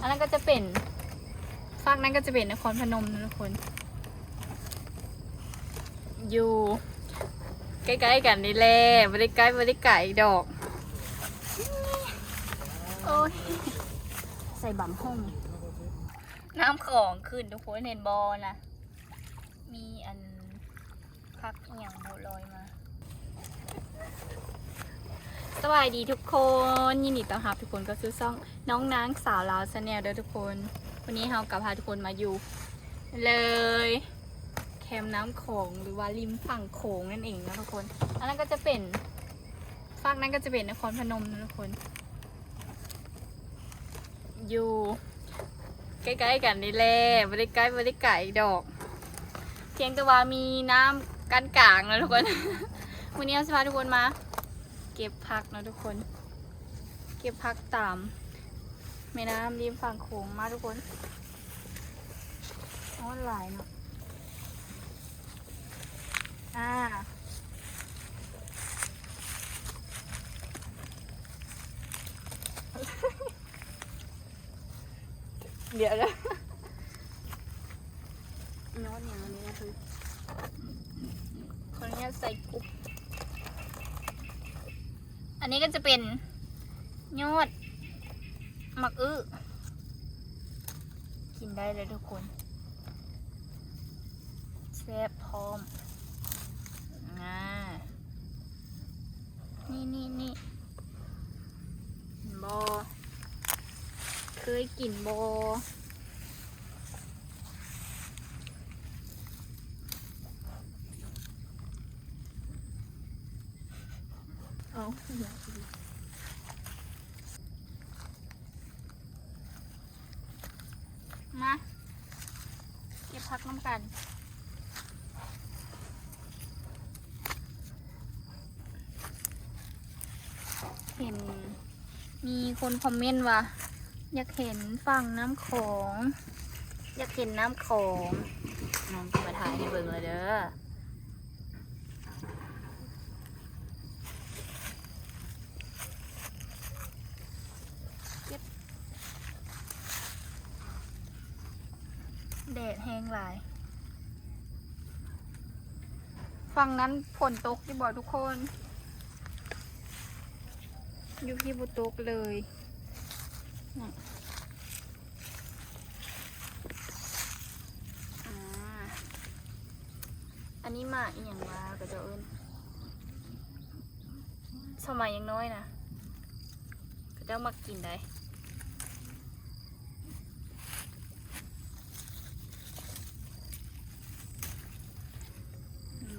อันนั้นก็จะเป็นฝั่งนั้นก็จะเป็นนครพนมนะทุกคน อยู่ใกล้ๆกันนี่แหละไม่ได้ใกล้ไม่ได้ไกลดอก โอ้ย ใส่บังห้อง น้ำของขึ้นทุกคนเห็นบอนะ มีอันพักอหย่างโบลอยมา สวัสดีทุกคนยินดีต้อนรับทุกคนก็ซื้อซ่องน้องนางสาวลาวชาแนลเด้อทุกคน วันนี้เรากับพาทุกคนมาอยู่ เลย แคมป์น้ำโขงหรือว่าริมฝั่งโขงนั่นเองนะทุกคน อันนั้นก็จะเป็นฝั่งนั้นก็จะเป็นนครพนมนะทุกคน อยู่ ใกล้ๆกันนี่แหละไม่ได้ใกล้ไม่ได้ไกลดอก เพียงแต่ว่ามีน้ำกันกลางนะทุกคนวันนี้เราจะพาทุกคนมา เก็บผักนะทุกคน เก็บผักตามแม่น้ำริมฝั่งโขงมาทุกคนอ๋อหลายเนาะอ่าเดี๋ยวนะโน้ตอย่างนี้นะคือคนนี้ใส่กุ๊บ อันนี้ก็จะเป็นยอดหมักอื้อกินได้เลยทุกคนแซ่บพร้อมอ่านี่นี่นี่บอเคยกินโบ เอามา เก็บพักน้ำกันเห็นมีคนคอมเมนต์ว่า อยากเห็นฝั่งน้ำโขงอยากเห็นน้ำโขงน้องมาถ่ายให้เบิ่งเลยเด้อ แดดแห้งหลาย ฝั่งนั้นฝนตกที่บอกทุกคน อยู่ที่บุตกเลยอันนี้หมาอีหยังว่าก็จะเอินสมัยยังน้อยนะก็จะมากินได้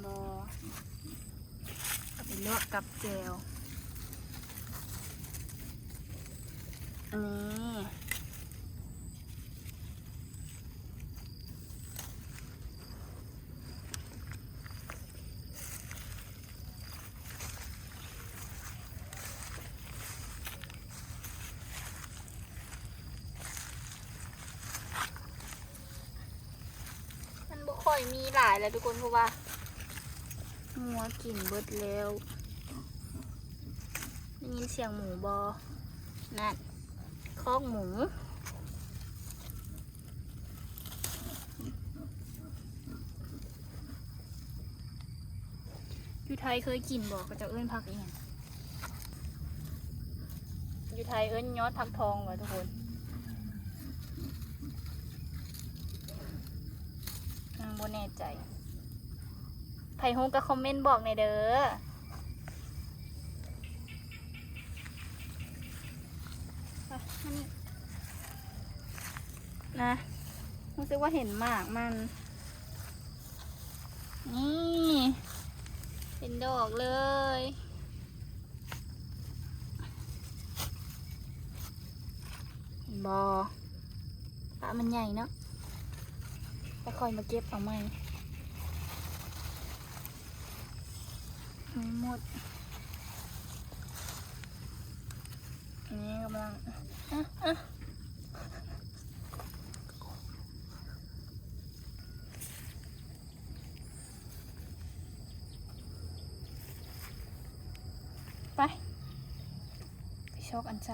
บอเอาไปลวกกับแจวอันนี้มันบ่ค่อยมีหลายแล้วทุกคนเพราะว่า งัวกินเบิดแล้วได้ยินเสียงหมูบอนั่นคอกหมูอยู่ไทยเคยกินบอกก็จะเอื้นผักอีหยังอยู่ไทยเอื้นยอดผักทองว่ะทุกคนอืมบ่แน่ใจ ผ่ฮูก็คอมเมนต์บอกในอยเด้อไปมานี่นะรู้สึกว่าเห็นหมากมัน นี่เป็นดอกเลยเห็นบอปลามันใหญ่เนาะไปคอยมาเก็บเอาไหม ไม่หมดอันนี้กำลังอะอะไปไปชอบอันใจ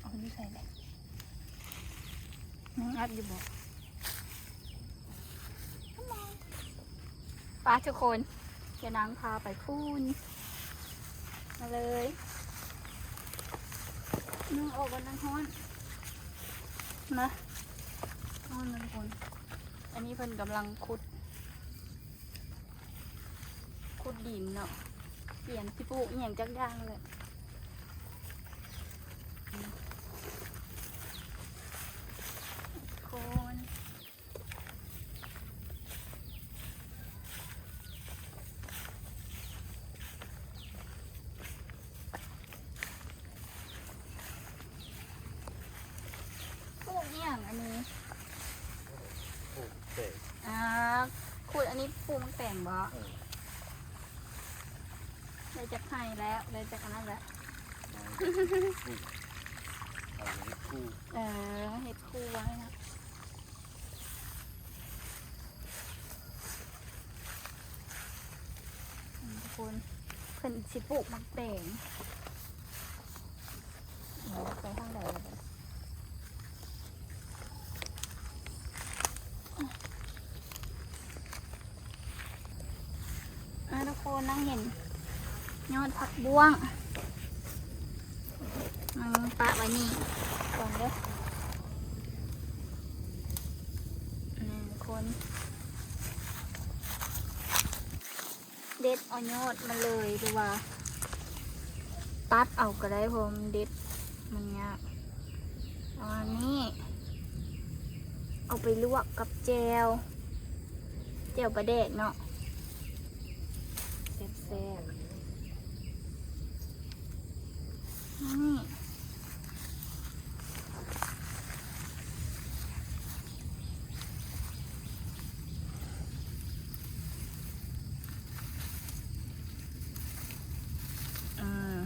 เอาไม่ใส่เลยนั่งอัดอยู่บอกป้าทุกคน ยวนางพาไปคูนมาเลยนึ่งออกกันนั่งฮ้อนนะฮ้อนนุ่งคนอันนี้เพิ่นกำลังขุด ขุดดินเนาะเปลี่ยนที่ปลูกอย่างจักอย่างเลย คนปลูกอหย่างอันนี้ โอ้เด็ก อ่าขุดอันนี้ปลูกมันแต่งบ่ เลยจะให้แล้วเลยจะอันนั้นแล้วเอาอย่างนี้คู่เออเห็ดคู่ไว้นะทุกคนเพิ่นสิปลูกมักแตงเดี๋ยวไปทางใดแล้วบัดอะทุกคนนั่งเห็น ยอดผักบ้วงมังปะไว้นี่ก่อนเด้อหนึ่งคน เด็ดเอายอดมาเลยดูว่า ตัดเอาก็ได้ผมเด็ดมันยากประมาณนี้ เอาไปลวกกับแจวแจวปลาแดกเนาะแซ่บๆ นี่อืม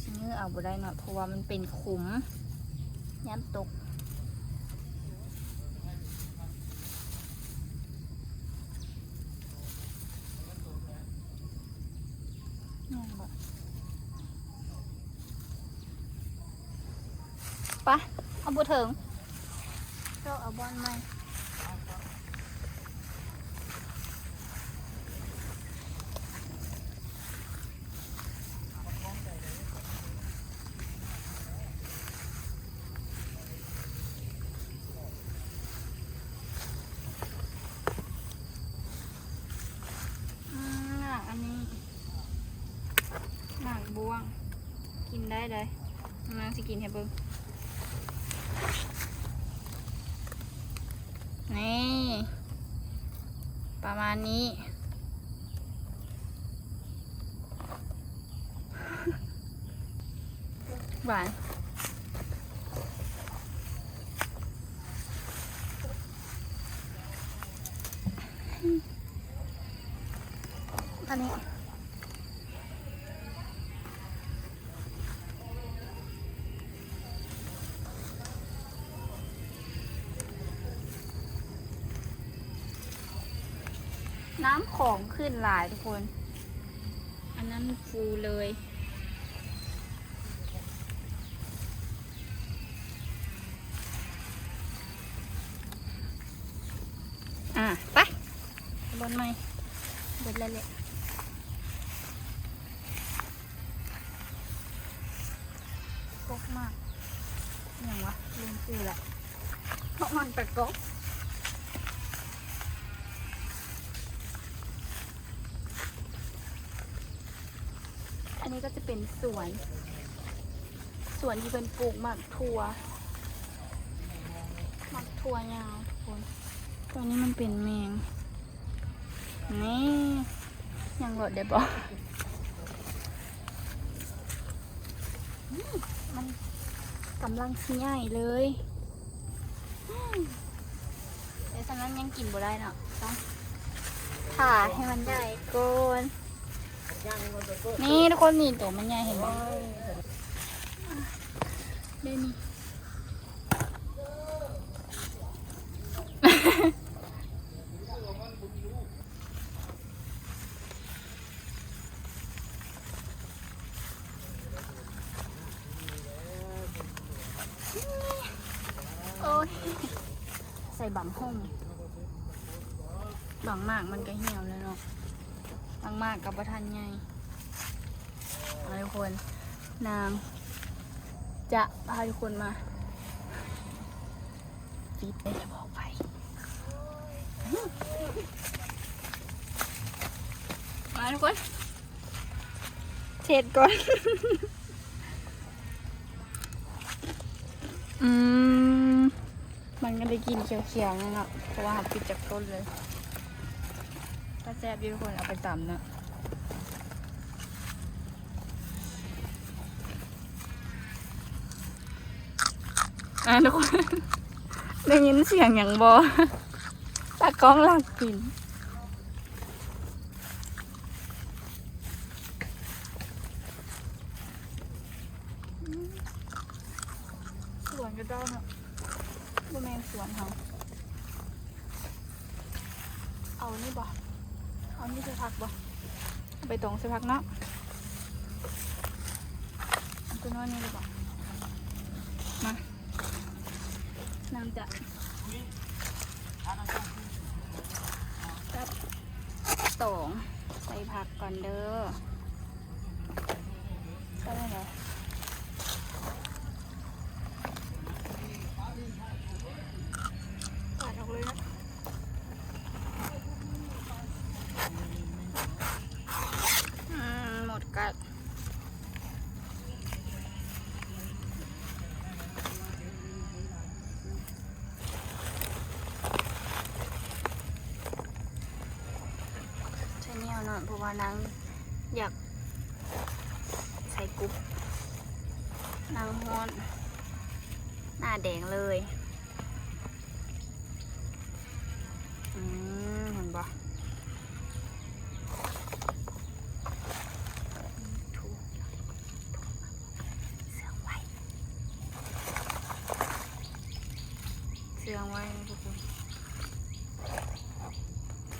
ชิ้นนี้เอาบ่ได้เนาะเพราะว่ามันเป็นขุมย่ำตกนี่บ่ ปะเอาบุถึงก็เอาบอลไหมอืมหนักอันนี้หนักบวงกินได้เลยนางสิกินให้เบิ่งนี่ ประมา ณนี้ หวานอันนี้ ของขึ้นหลายทุกคน อันนั้นฟูเลย อะ ไปบนไหมเบิดแล้วแหละกกมากอย่างวะลืมชื่อละเพราะมันตะกก นนี้ก็จะเป็นสวน สวนที่เป็นปลูกหมักถั่วหมักถั่วยาวทุกคนตรงนี้มันเป็นแมง นี่ ยังหลดได้บอกมันกำลังสิใหญ่เลยแต่ฉะนั้นยังกินบ่ได้เนาะต้องผ่าให้มันใหญ่ก่อน นี่ทุกคนนี่ตัวมันใหญ่เห็นไหมเด้นี่อ้ยใส่บังห้องบังมากมันก็เหี่ยวแล้วเนาะ บังมากกับประทันไงเอาทุกคนนางจะพาทุกคนมาฟีดไปจะบอกไปมาทุกคนเช็ดก่อนอืมมันก็ได้กินเขียวๆนั่นแหละเพราะว่าปิดจากต้นเลย แซ่บดีทุกคนเอาไปตำนะอะทุกคน ได้ยินเสียงอย่างบอตากล้องหลักกิน สวนก็ได้เนาะบ่แม่นสวนเขาเอานี่บ่เอานี่สักพักบ่เอาไป ตรงสักพักเนาะเอาตัวน้อยนี่เลยบ่มาน้ำจะจับตองใส่ผักก่อนเด้อก็ได้เลย ตัดออกเลยนะอืมหมดกัด ใช้แนวหน่อยเพราะว่านางอยากใส่กรุ๊ปนางฮอนหน้าแดงเลยอืมเห็นปะถูกเสื่องไว้เสื่องไว้นะทุกคน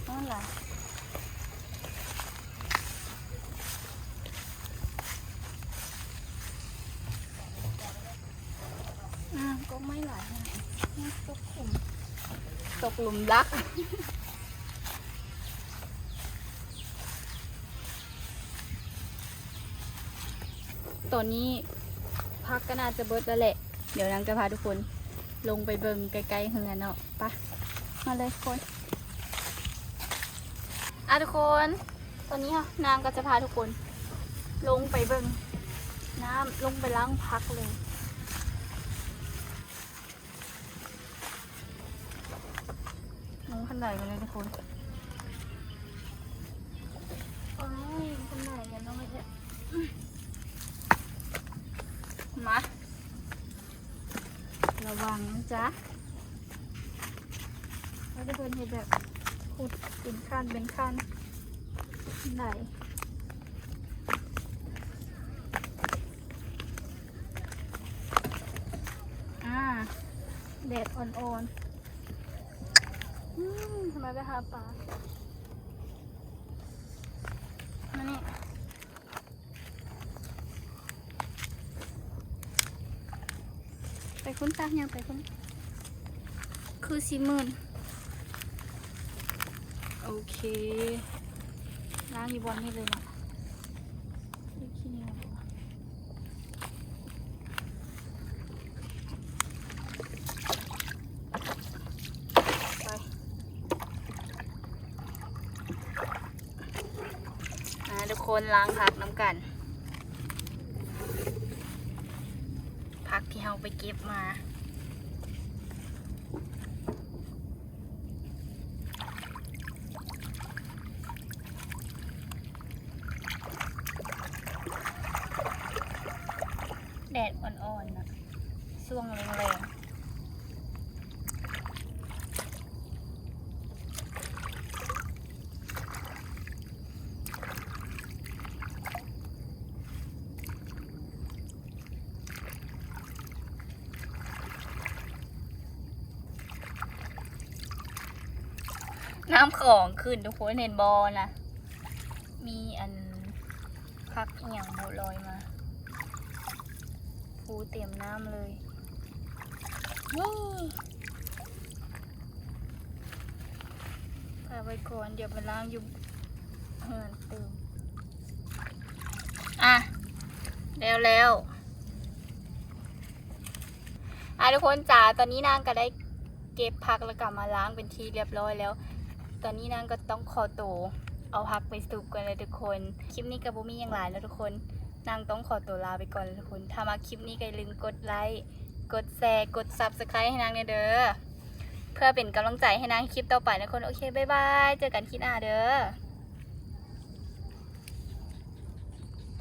นั่นแหละอ่าก็ไม่ไหลนะตกหลุม ตกหลุมรัก ตอนนี้พักก็น่าจะเบิดแล้วแหละ เดี๋ยวนางจะพาทุกคนลงไปเบิงไกลๆเฮือนเนาะไปะมาเลยทุกคนอะทุกคน ตอนนี้ค่ะนางก็จะพาทุกคน ลงไปเบิงน้ำลงไปล้างพักเลย ลงขั้นไหนกันเลยทุกคนโอ้ยขั้นไหนกันน้องไม่ใช่มา ระวังนะจ๊ะเราจะเป็นเห็ดแบบขุดเป็นขั้นเป็นขั้นไหนอ่าแดดอ่อนๆ มทำไมไปหาปลามานี่ไปคุ้นตายังไปคุ้นคือสีมื่นโอเคล้างอีบอลนี่เลยนะดูขี้เหนียวไปอ่าทุก คนล้างผักน้ำกัน ผักที่เราไปเก็บมา แดดอ่อนๆนะช่วงแรงๆ น้ำของขึ้นทุกคนเห็นบอนะ มีอันพักอย่างโบลอยมาปูเต็มน้ำเลยวู้พาไว้ก่อนเดี๋ยวไปล้างอยู่เฮือนตื่มอะ แล้วแล้วอะทุกคนจ๋าตอนนี้นางก็ได้เก็บผักแล้วกลับมาล้างเป็นที่เรียบร้อยแล้ว ตอนนี้นางก็ต้องขอตัวเอาพักไปสูบกันเลยทุกคน คลิปนี้กับบุมี่ยังหลายแล้วทุกคน นางต้องขอตัวลาไปก่อนเลยทุกคน ถ้ามาคลิปนี้ก็อย่าลืมกดไลค์ กดแชร์ กด subscribe ให้นางเนี่ยเด้อ เพื่อเป็นกำลังใจให้นางคลิปต่อไปนะคน โอเค บ๊ายบาย เจอกันคลิปหน้าเด้อ